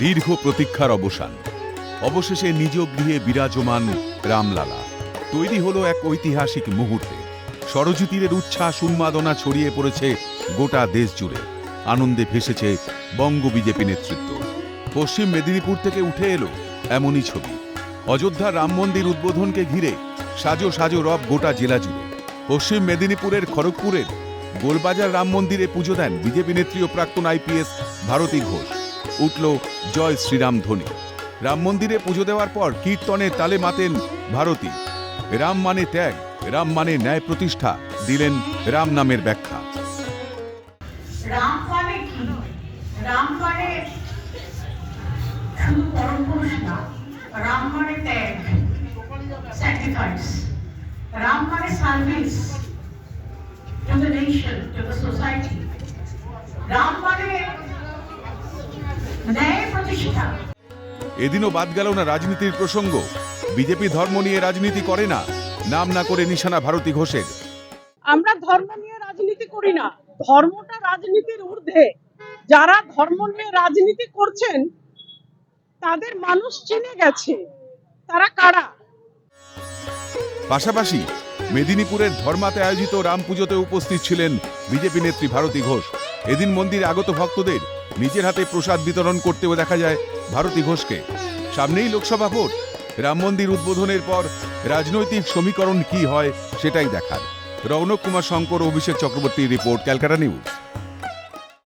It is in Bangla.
দীর্ঘ প্রতীক্ষার অবসান। অবশেষে নিজ গৃহে বিরাজমান রামলালা। তৈরি হলো এক ঐতিহাসিক মুহূর্তে। সরজুতীরের উচ্ছ্বাস উন্মাদনা ছড়িয়ে পড়েছে গোটা দেশ জুড়ে। আনন্দে ভেসেছে বঙ্গ বিজেপি নেতৃত্ব। পশ্চিম মেদিনীপুর থেকে উঠে এলো এমনই ছবি। অযোধ্যা রাম মন্দির উদ্বোধনকে ঘিরে সাজো সাজো রব গোটা জেলা জুড়ে। পশ্চিম মেদিনীপুরের খড়গপুরের গোলবাজার রাম মন্দিরে পুজো দেন বিজেপি নেত্রী ও প্রাক্তন আইপিএস ভারতী ঘোষ। উঠল জয় শ্রীরাম ধ্বনি। রাম মন্দিরে পুজো দেওয়ার পর কীর্তনে তালে মাতেন ভারতী। রাম মানে ত্যাগ, রাম মানে ন্যায় প্রতিষ্ঠা, দিলেন রাম নামের ব্যাখ্যা। রাম মানে service to the nation to the society এদিনও বাদ গেল না রাজনীতির প্রসঙ্গ। বিজেপি ধর্ম নিয়ে রাজনীতি করে না নাম না করে নিশানা ভারতী ঘোষের। আমরা ধর্ম নিয়ে রাজনীতি করি না ধর্মটা রাজনীতির ঊর্ধ্বে। যারা ধর্ম নিয়ে রাজনীতি করছেন তাদের মানুষ চিনে গেছে তারা কারা? পাশাপাশি মেদিনীপুরের ধর্মাতে আয়োজিত রাম পুজোতে উপস্থিত ছিলেন বিজেপি নেত্রী ভারতী ঘোষ। এদিন মন্দিরে আগত ভক্তদের নিজের হাতে প্রসাদ বিতরণ করতেও দেখা যায় ভারতী ঘোষকে। সামনেই লোকসভা ভোট। রাম মন্দির উদ্বোধনের পর রাজনৈতিক সমীকরণ কি হয় সেটাই দেখার। রৌনক কুমার শঙ্কর, অভিষেক চক্রবর্তীর রিপোর্ট, ক্যালকাটা নিউজ।